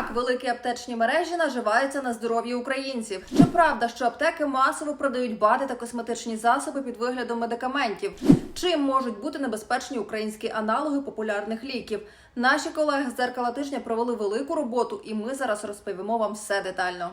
Як великі аптечні мережі наживаються на здоров'ї українців? Чи правда, що аптеки масово продають БАДи та косметичні засоби під виглядом медикаментів? Чим можуть бути небезпечні українські аналоги популярних ліків? Наші колеги з дзеркала тижня провели велику роботу, і ми зараз розповімо вам все детально.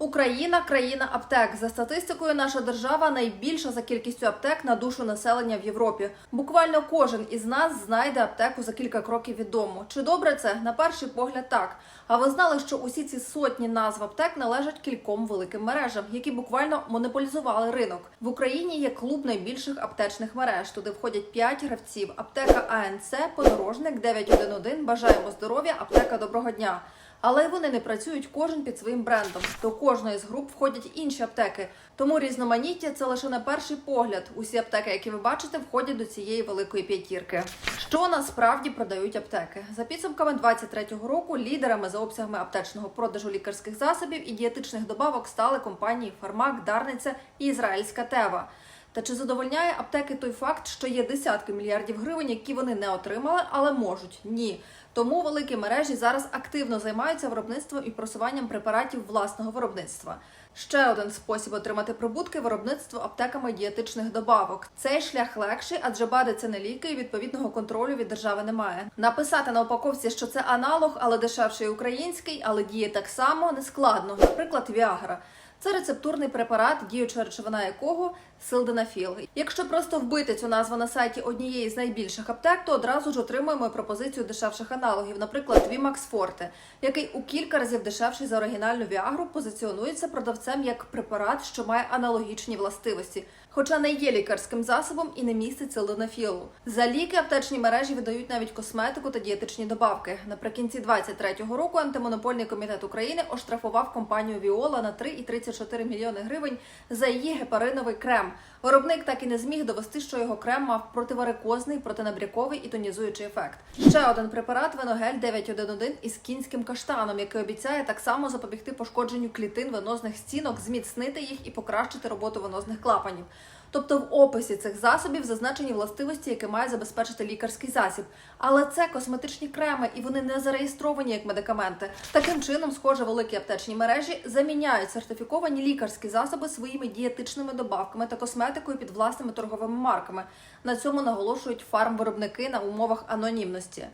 Україна країна аптек. За статистикою, наша держава найбільша за кількістю аптек на душу населення в Європі. Буквально кожен із нас знайде аптеку за кілька кроків від дому. Чи добре це? На перший погляд, так. А ви знали, що усі ці сотні назв аптек належать кільком великим мережам, які буквально монополізували ринок. В Україні є клуб найбільших аптечних мереж. Туди входять 5 гравців: аптека АНЦ, подорожник 911, Бажаємо здоров'я, аптека доброго дня. Але вони не працюють кожен під своїм брендом. До кожної з груп входять інші аптеки. Тому різноманіття це лише на перший погляд. Усі аптеки, які ви бачите, входять до цієї великої п'ятірки. Що насправді продають аптеки? За підсумками 2023 року лідерами за обсягами аптечного продажу лікарських засобів і дієтичних добавок стали компанії Фармак, Дарниця і Ізраїльська Тева. Та чи задовольняє аптеки той факт, що є десятки мільярдів гривень, які вони не отримали, але можуть? Ні. Тому великі мережі зараз активно займаються виробництвом і просуванням препаратів власного виробництва. Ще один спосіб отримати прибутки виробництво аптеками дієтичних добавок. Цей шлях легший, адже БАДи це не ліки, і відповідного контролю від держави немає. Написати на упаковці, що це аналог, але дешевший український, але діє так само, не складно. Наприклад, Віагра. Це рецептурний препарат, діюча речовина якого силденафіл. Якщо просто вбити цю назву на сайті однієї з найбільших аптек, то одразу ж отримуємо пропозицію дешевших аналогів, наприклад, Вімакс Форте, який у кілька разів дешевший за оригінальну Віагру позиціонується продавцем як препарат, що має аналогічні властивості, хоча не є лікарським засобом і не містить силденафілу. За ліки аптечні мережі видають навіть косметику та дієтичні добавки. Наприкінці 2023 року антимонопольний комітет України оштрафував компанію Віола на 3,34 мільйони гривень за її гепариновий крем. Виробник так і не зміг довести, що його крем мав противарикозний, протинабряковий і тонізуючий ефект. Ще один препарат Веногель 911 із кінським каштаном, який обіцяє так само запобігти пошкодженню клітин венозних стінок, зміцнити їх і покращити роботу венозних клапанів. Тобто в описі цих засобів зазначені властивості, які має забезпечити лікарський засіб. Але це косметичні креми, і вони не зареєстровані як медикаменти. Таким чином, схоже, великі аптечні мережі заміняють сертифіковані лікарські засоби своїми дієтичними добавками та косметикою під власними торговими марками. На цьому наголошують фармвиробники на умовах анонімності.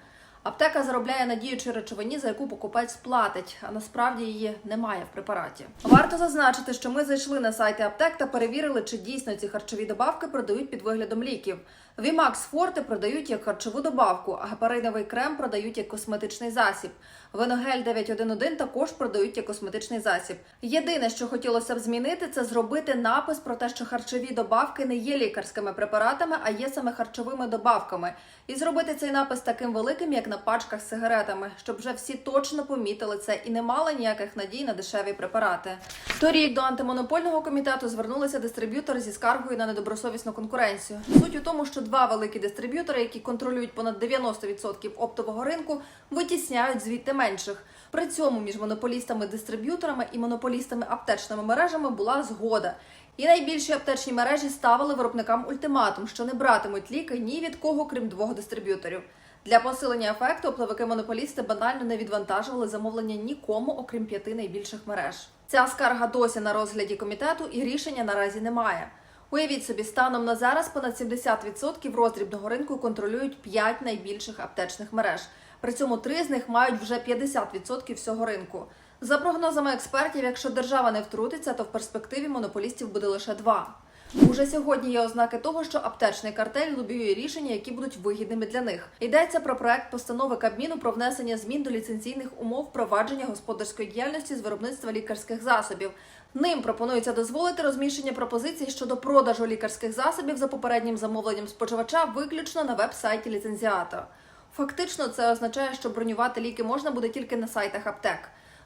Аптека заробляє на діючій речовині, за яку покупець платить, а насправді її немає в препараті. Варто зазначити, що ми зайшли на сайти аптек та перевірили, чи дійсно ці харчові добавки продають під виглядом ліків. Вімакс Форте продають як харчову добавку, а гепариновий крем продають як косметичний засіб. Веногель 911 також продають як косметичний засіб. Єдине, що хотілося б змінити, це зробити напис про те, що харчові добавки не є лікарськими препаратами, а є саме харчовими добавками. І зробити цей напис таким великим, як на пачках з сигаретами, щоб вже всі точно помітили це і не мали ніяких надій на дешеві препарати. Торік до антимонопольного комітету звернулися дистриб'ютори зі скаргою на недобросовісну конкуренцію. Суть у тому, що два великі дистриб'ютори, які контролюють понад 90% оптового ринку, витісняють звідти менших. При цьому між монополістами-дистриб'юторами і монополістами аптечними мережами була згода. І найбільші аптечні мережі ставили виробникам ультиматум, що не братимуть ліки ні від кого, крім двох дистриб'юторів. Для посилення ефекту оптовики-монополісти банально не відвантажували замовлення нікому, окрім п'яти найбільших мереж. Ця скарга досі на розгляді комітету і рішення наразі немає. Уявіть собі, станом на зараз понад 70% роздрібного ринку контролюють 5 найбільших аптечних мереж. При цьому три з них мають вже 50% всього ринку. За прогнозами експертів, якщо держава не втрутиться, то в перспективі монополістів буде лише два. Уже сьогодні є ознаки того, що аптечний картель лобіює рішення, які будуть вигідними для них. Йдеться про проект постанови Кабміну про внесення змін до ліцензійних умов провадження господарської діяльності з виробництва лікарських засобів. Ним пропонується дозволити розміщення пропозицій щодо продажу лікарських засобів за попереднім замовленням споживача виключно на веб-сайті ліцензіата. Фактично, це означає, що бронювати ліки можна буде тільки на сайтах аптек.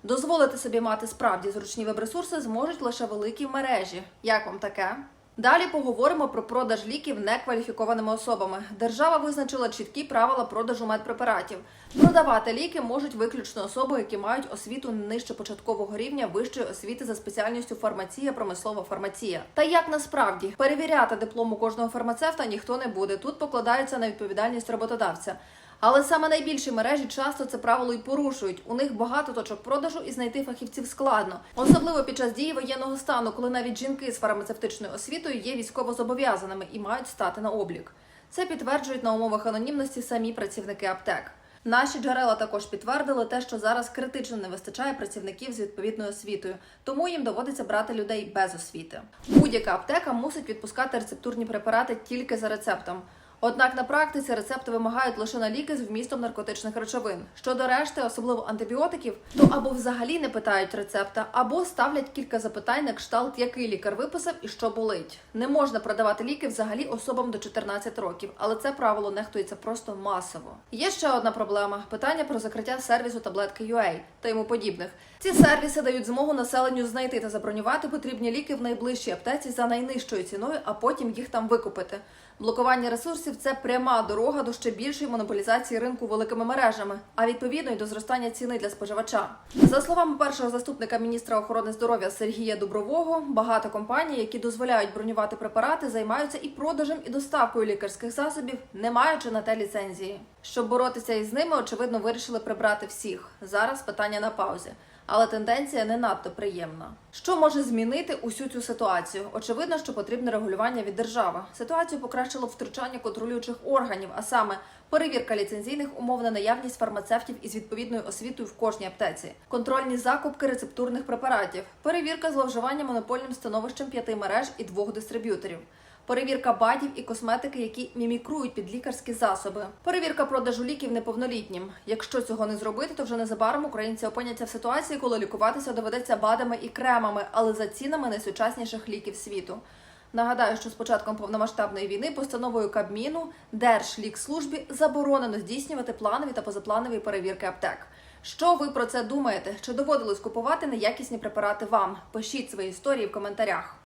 Дозволити собі мати справді зручні веб-ресурси зможуть лише великі мережі. Як вам таке? Далі поговоримо про продаж ліків некваліфікованими особами. Держава визначила чіткі правила продажу медпрепаратів. Продавати ліки можуть виключно особи, які мають освіту нижче початкового рівня вищої освіти за спеціальністю фармація, промислова фармація. Та як насправді перевіряти диплом у кожного фармацевта ніхто не буде. Тут покладається на відповідальність роботодавця. Але саме найбільші мережі часто це правило і порушують. У них багато точок продажу і знайти фахівців складно, особливо під час дії воєнного стану, коли навіть жінки з фармацевтичною освітою є військовозобов'язаними і мають стати на облік. Це підтверджують на умовах анонімності самі працівники аптек. Наші джерела також підтвердили те, що зараз критично не вистачає працівників з відповідною освітою, тому їм доводиться брати людей без освіти. Будь-яка аптека мусить відпускати рецептурні препарати тільки за рецептом. Однак на практиці рецепти вимагають лише на ліки з вмістом наркотичних речовин. Щодо решти, особливо антибіотиків, то або взагалі не питають рецепта, або ставлять кілька запитань на кшталт, який лікар виписав і що болить. Не можна продавати ліки взагалі особам до 14 років, але це правило нехтується просто масово. Є ще одна проблема: питання про закриття сервісу таблетки UA та йому подібних. Ці сервіси дають змогу населенню знайти та забронювати потрібні ліки в найближчій аптеці за найнижчою ціною, а потім їх там викупити. Блокування ресурсів це пряма дорога до ще більшої монополізації ринку великими мережами, а відповідно й до зростання ціни для споживача. За словами першого заступника міністра охорони здоров'я Сергія Дубрового, багато компаній, які дозволяють бронювати препарати, займаються і продажем, і доставкою лікарських засобів, не маючи на те ліцензії. Щоб боротися із ними, очевидно, вирішили прибрати всіх. Зараз питання на паузі. Але тенденція не надто приємна. Що може змінити усю цю ситуацію? Очевидно, що потрібне регулювання від держави. Ситуацію покращило втручання контролюючих органів, а саме перевірка ліцензійних умов на наявність фармацевтів із відповідною освітою в кожній аптеці, контрольні закупки рецептурних препаратів, перевірка зловживання монопольним становищем п'яти мереж і двох дистриб'юторів. Перевірка бадів і косметики, які мімікрують під лікарські засоби. Перевірка продажу ліків неповнолітнім. Якщо цього не зробити, то вже незабаром українці опиняться в ситуації, коли лікуватися доведеться бадами і кремами, але за цінами найсучасніших ліків світу. Нагадаю, що з початком повномасштабної війни постановою Кабміну Держлікслужбі заборонено здійснювати планові та позапланові перевірки аптек. Що ви про це думаєте? Чи доводилось купувати неякісні препарати вам? Пишіть свої історії в коментарях.